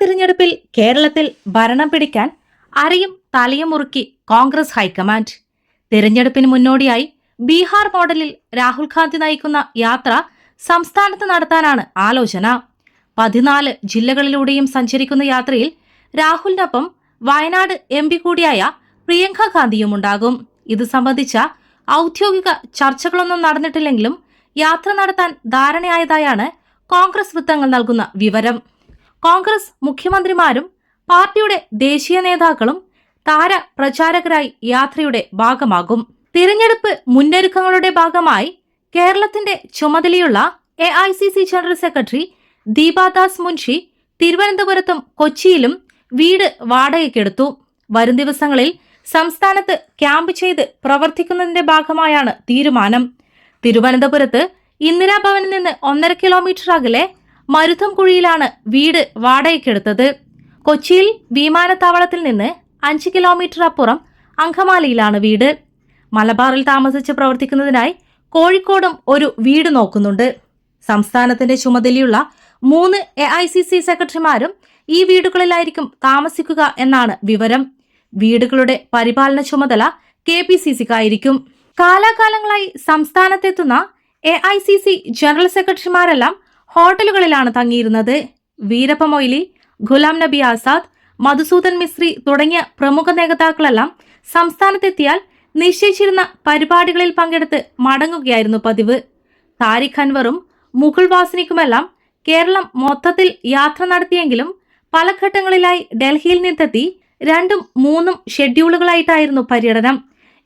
തിരഞ്ഞെടുപ്പിൽ കേരളത്തിൽ ഭരണം പിടിക്കാൻ അരയും തലയും മുറുക്കി കോൺഗ്രസ് ഹൈക്കമാൻഡ്. തിരഞ്ഞെടുപ്പിന് മുന്നോടിയായി ബീഹാർ മോഡലിൽ രാഹുൽ ഗാന്ധി നയിക്കുന്ന യാത്ര സംസ്ഥാനത്ത് നടത്താനാണ് ആലോചന. പതിനാല് ജില്ലകളിലൂടെയും സഞ്ചരിക്കുന്ന യാത്രയിൽ രാഹുലിനൊപ്പം വയനാട് എം പി കൂടിയായ പ്രിയങ്ക ഗാന്ധിയും ഉണ്ടാകും. ഇത് സംബന്ധിച്ച ഔദ്യോഗിക ചർച്ചകളൊന്നും നടന്നിട്ടില്ലെങ്കിലും യാത്ര നടത്താൻ ധാരണയായതായാണ് കോൺഗ്രസ് വൃത്തങ്ങൾ നൽകുന്ന വിവരം. കോൺഗ്രസ് മുഖ്യമന്ത്രിമാരും പാർട്ടിയുടെ ദേശീയ നേതാക്കളും താര പ്രചാരകരായി യാത്രയുടെ ഭാഗമാകും. തിരഞ്ഞെടുപ്പ് മുന്നൊരുക്കങ്ങളുടെ ഭാഗമായി കേരളത്തിന്റെ ചുമതലയുള്ള A I C C general secretary Deepadas Munshi തിരുവനന്തപുരത്തും കൊച്ചിയിലും വീട് വാടകയ്ക്കെടുത്തു വരും ദിവസങ്ങളിൽ സംസ്ഥാനത്ത് ക്യാമ്പ് ചെയ്ത് പ്രവർത്തിക്കുന്നതിന്റെ ഭാഗമായാണ് തീരുമാനം. തിരുവനന്തപുരത്ത് ഇന്ദിരാഭവനിൽ നിന്ന് ഒന്നര കിലോമീറ്റർ അകലെ മരുതംകുഴിയിലാണ് വീട് വാടകയ്ക്കെടുത്തത്. കൊച്ചിയിൽ വിമാനത്താവളത്തിൽ നിന്ന് അഞ്ച് കിലോമീറ്റർ അപ്പുറം അങ്കമാലിയിലാണ് വീട്. മലബാറിൽ താമസിച്ച് പ്രവർത്തിക്കുന്നതിനായി കോഴിക്കോടും ഒരു വീട് നോക്കുന്നുണ്ട്. സംസ്ഥാനത്തിന്റെ ചുമതലയുള്ള മൂന്ന് എ ഐ സി സി സെക്രട്ടറിമാരും ഈ വീടുകളിലായിരിക്കും താമസിക്കുക എന്നാണ് വിവരം. വീടുകളുടെ പരിപാലന ചുമതല കെ പി സി സിക്കായിരിക്കും. കാലാകാലങ്ങളായി സംസ്ഥാനത്തെത്തുന്ന A I C C general സെക്രട്ടറിമാരെല്ലാം ഹോട്ടലുകളിലാണ് തങ്ങിയിരുന്നത്. വീരപ്പ മൊയ്ലി ഗുലാം നബി ആസാദ് മധുസൂദൻ മിസ്ത്രി തുടങ്ങിയ പ്രമുഖ നേതാക്കളെല്ലാം സംസ്ഥാനത്തെത്തിയാൽ നിശ്ചയിച്ചിരുന്ന പരിപാടികളിൽ പങ്കെടുത്ത് മടങ്ങുകയായിരുന്നു പതിവ്. താരിഖ് അൻവറും മുഗൾ വാസിനിക്കുമെല്ലാം കേരളം മൊത്തത്തിൽ യാത്ര നടത്തിയെങ്കിലും പല ഘട്ടങ്ങളിലായി ഡൽഹിയിൽ നിന്നെത്തി രണ്ടും മൂന്നും ഷെഡ്യൂളുകളായിട്ടായിരുന്നു പര്യടനം.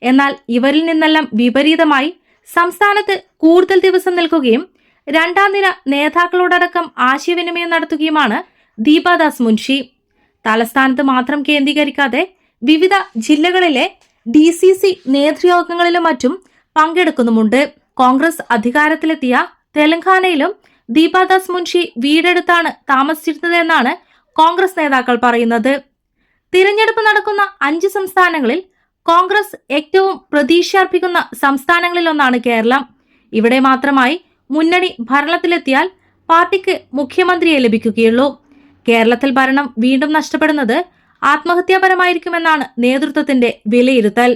എന്നാൽ ഇവരിൽ നിന്നെല്ലാം വിപരീതമായി സംസ്ഥാനത്ത് കൂടുതൽ ദിവസം നിൽക്കുകയും രണ്ടാം നിര നേതാക്കളോടടക്കം ആശയവിനിമയം നടത്തുകയുമാണ് ദീപാദാസ് മുൻഷി. തലസ്ഥാനത്ത് മാത്രം കേന്ദ്രീകരിക്കാതെ വിവിധ ജില്ലകളിലെ ഡി സി സി നേതൃയോഗങ്ങളിലും മറ്റും പങ്കെടുക്കുന്നുമുണ്ട്. കോൺഗ്രസ് അധികാരത്തിലെത്തിയ തെലങ്കാനയിലും ദീപാദാസ് മുൻഷി വീടെടുത്താണ് താമസിച്ചിരുന്നതെന്നാണ് കോൺഗ്രസ് നേതാക്കൾ പറയുന്നത്. തിരഞ്ഞെടുപ്പ് നടക്കുന്ന അഞ്ച് സംസ്ഥാനങ്ങളിൽ കോൺഗ്രസ് ഏറ്റവും പ്രതീക്ഷയർപ്പിക്കുന്ന സംസ്ഥാനങ്ങളിലൊന്നാണ് കേരളം. ഇവിടെ മാത്രമായി മുന്നണി ഭരണത്തിലെത്തിയാൽ പാർട്ടിക്ക് മുഖ്യമന്ത്രിയെ ലഭിക്കുകയുള്ളൂ. കേരളത്തിൽ ഭരണം വീണ്ടും നഷ്ടപ്പെടുന്നത് ആത്മഹത്യാപരമായിരിക്കുമെന്നാണ് നേതൃത്വത്തിന്റെ വിലയിരുത്തൽ.